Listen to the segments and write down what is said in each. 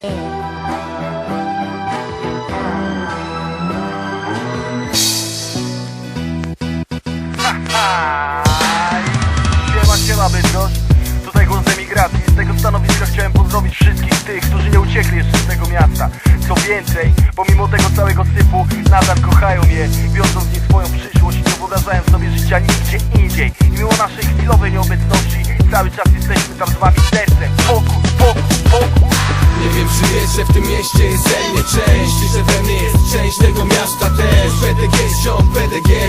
Siema, siema Bydgoszcz. Tutaj głos emigracji. Z tego stanowiska chciałem pozdrowić wszystkich tych, którzy nie uciekli jeszcze z tego miasta. Co więcej, pomimo tego całego sypu Nadal kochają je, wiążą z nim swoją przyszłość Nie wyobrażają sobie życia nigdzie indziej. I mimo naszej chwilowej nieobecności Cały czas jesteśmy tam z wami sercem że w tym mieście jest ze mnie część I że we mnie jest część tego miasta też. PDG ziom, PDG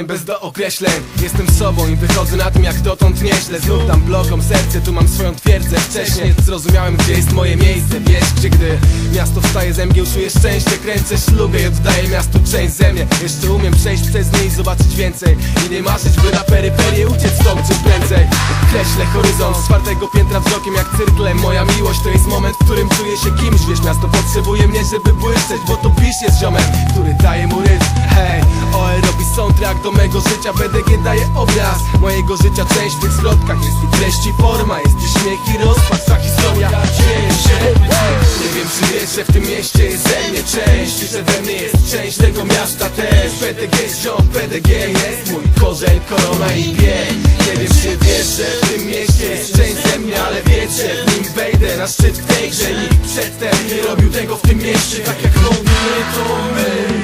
gościem bez dookreśleń. Jestem sobą i wychodzę na tym jak dotąd nieźle. Znów tam blokom serce, tu mam swoją twierdzę. Wcześniej zrozumiałem gdzie jest moje miejsce. Wiesz gdzie gdy miasto wstaje ze mgieł Czuję szczęście, kręcę ślubę i oddaję miastu część ze mnie. Jeszcze umiem przejść przez nie i zobaczyć więcej. I nie marzyć by na peryferię uciec stąd czym prędzej. Kreślę horyzont z czwartego piętra wzrokiem jak cyrklem Moja miłość to jest moment, w którym czuję się kimś. Wiesz miasto potrzebuje mnie, żeby błyszczeć Bo to bisz jest ziomek, który daje mu rytm. Hej, OE robi soundtrack do mego życia BDG daje obraz mojego życia Część w tych zwrotkach. Jest i treść i forma Jest i śmiech i rozpacz, ta historia dzieje się. Nie wiem czy wiesz, że w tym mieście jest ze mnie część I że we mnie jest część tego miasta też. PDG ziom, PDG jest mój korzeń, korona i pień Nie wiem czy wiesz, że w tym mieście jest część ze mnie Ale wiecie, w nim wejdę na szczyt w tej grze. Nikt przedtem nie robił tego w tym mieście Tak jak robimy to my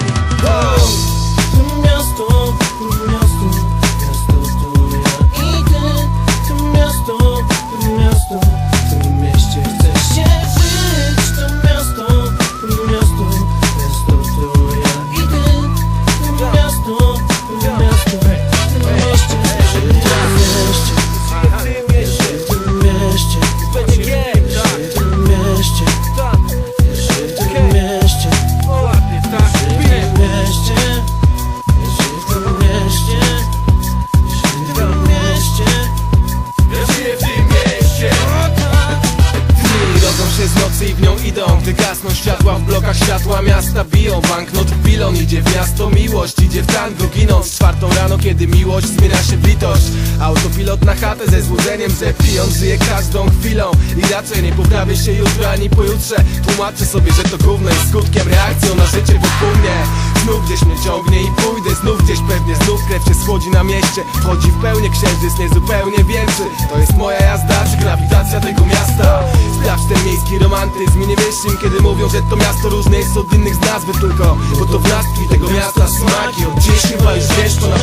nocy i w nią idą Gdy gasną światła w blokach światła miasta. Biją Banknot w bilon idzie w miasto. Miłość Idzie w tango ginąc czwartą rano Kiedy miłość zmienia się w litość. Autopilot na chatę ze złudzeniem Że pijąc żyje każdą chwilą. I raczej nie poprawię się jutro ani pojutrze. Tłumaczę sobie, że to gówno jest skutkiem reakcją na życie wokół mnie Znów gdzieś mnie ciągnie i pójdę Znów gdzieś pewnie. Znów krew się schłodzi na mieście. Wchodzi w pełnię księżyc, niezupełnie większy To jest moja jazda, czy grawitacja tego miasta? Sprawdź ten miejski romantyzm i nie im Kiedy mówią, że to miasto różne jest od innych z nazwy tylko. Bo to w nas tkwi tego miasta smaki. Od dziś chyba już wiesz to na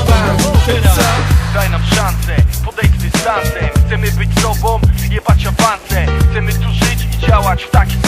Co? Daj nam szansę, podejdź dystansem. Chcemy być sobą, jebać awanse. Chcemy tu żyć i działać w taki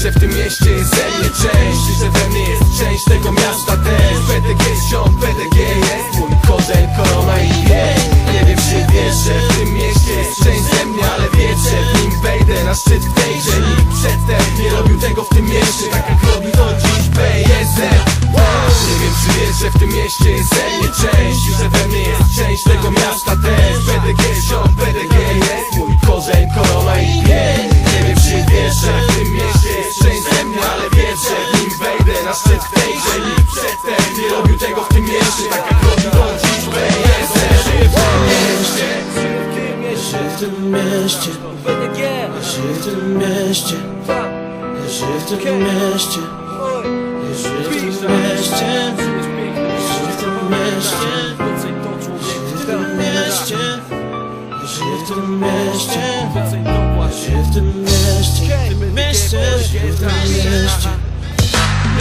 że w tym mieście jest ze mnie część I że we mnie jest część tego miasta też. PDG ziom, PDG jest mój korzeń, korona i pień Nie wiem czy wiesz, że w tym mieście jest część ze mnie Ale wiecie, w nim wejdę na szczyt tej grze. Nikt przedtem nie robił tego w tym mieście Tak jak robi to dziś BJZ Nie wiem czy wiesz, że w tym mieście jest ze mnie część I że we mnie jest część tego miasta też. PDG ziom, PDG Nikt przedtem nie robił tego w tym mieście Tak jak robi to dziś BJZ Żyję w tym mieście Żyję w tym mieście Żyję w tym mieście Żyję w tym mieście Żyję w tym mieście Żyję w tym mieście Żyję w tym mieście Żyję w tym mieście Żyję w tym mieście mieście w tym mieście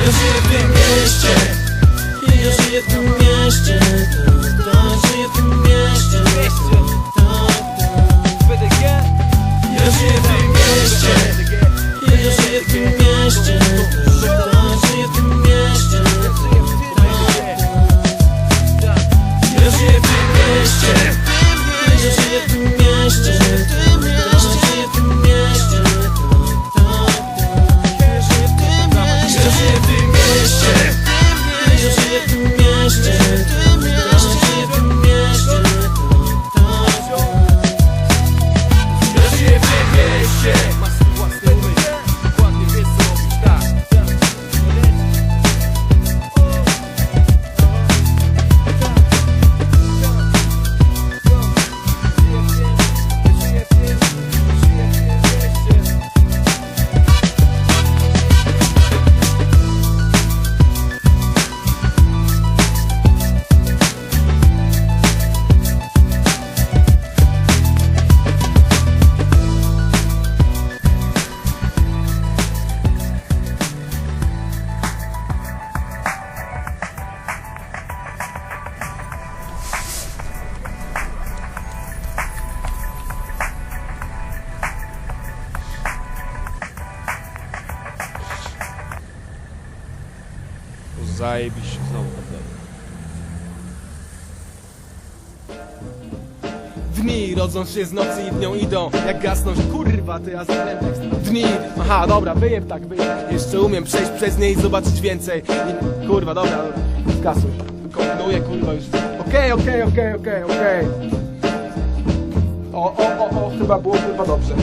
w tym mieście Ja żyję w tym mieście Tak, tak, żyję w tym mieście Zajebiście, znowu Dni rodzą się z nocy i w nią idą Jak gasną kurwa, to ja tekst Dni, aha, dobra, wyjeb tak, wyjeb Jeszcze umiem przejść przez nie i zobaczyć więcej. I, Kurwa, dobra, skasuj Kombinuję, kurwa, już. Okej, okej, okej, okej, okej. O, o, o, o, chyba było, chyba dobrze